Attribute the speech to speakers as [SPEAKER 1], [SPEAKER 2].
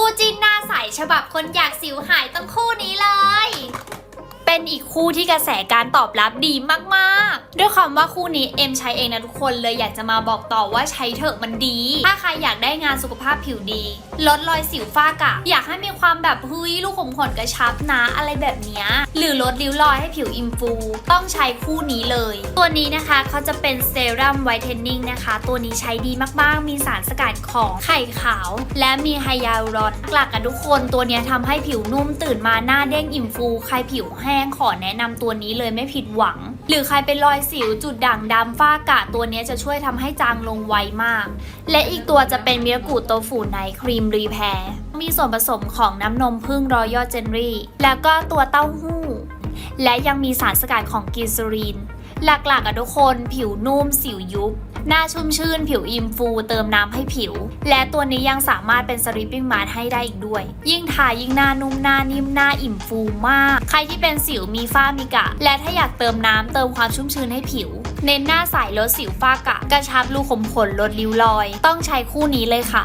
[SPEAKER 1] คู่จิ้นหน้าใสฉบับคนอยากสิวหายต้องคู่นี้เลย เป็นอีกคู่ที่กระแสการตอบรับดีมากๆ ด้วยความว่าคู่นี้เอ็มใช้เองนะทุกคนเลยอยากจะมาบอกต่อว่าใช้เถอะมันดี ถ้าใครอยากได้งานสุขภาพผิวดี ลดรอยสิวฝ้ากระอยากให้มีความแบบเฮ้ยลูกขมขนกระชับนะอะไรแบบเนี้ยหรือลดริ้วรอยให้ผิวอิ่มฟู ต้องใช้คู่นี้เลย ตัวนี้นะคะเขาจะเป็นเซรั่มไวท์เทนนิ่งนะคะ ตัวนี้ใช้ดีมากๆ มีสารสกัดของไข่ขาว และมีไฮยาลูรอนหลักๆกันทุกคนตัวนี้ทำให้ผิวนุ่มตื่นมาหน้าเด้งอิ่มฟู ใครผิวแห้งขอแนะนำตัวนี้เลยไม่ผิดหวัง หรือใครเป็นรอยสิวจุดด่างดำฝ้ากะตัวนี้จะช่วยทำให้จางลงไวมาก และอีกตัวจะเป็นมิรากูโตฟูไนครีมรีแพร์มีส่วนผสมของน้ำนมพึ่งรอยัลเจนรี่แล้วก็ตัวเต้าหู้ และยังมีสารสกัดของกินซูรินหลักๆอะทุกคนผิวนุ่มสิวยุบ หน้าชุ่มชื่น ผิวอิ่มฟู เติมน้ำให้ผิว และตัวนี้ยังสามารถเป็นสลิปปิ้งมาสให้ได้อีกด้วย ยิ่งทายิ่งหน้านุ่มหน้านิ่มหน้าอิ่มฟูมาก ใครที่เป็นสิวมีฝ้ามีกระและถ้าอยากเติมน้ำเติมความชุ่มชื้นให้ผิว เน้นหน้าใสลดสิวฝ้ากระกระชับรูขุมขนลดริ้วรอย ต้องใช้คู่นี้เลยค่ะ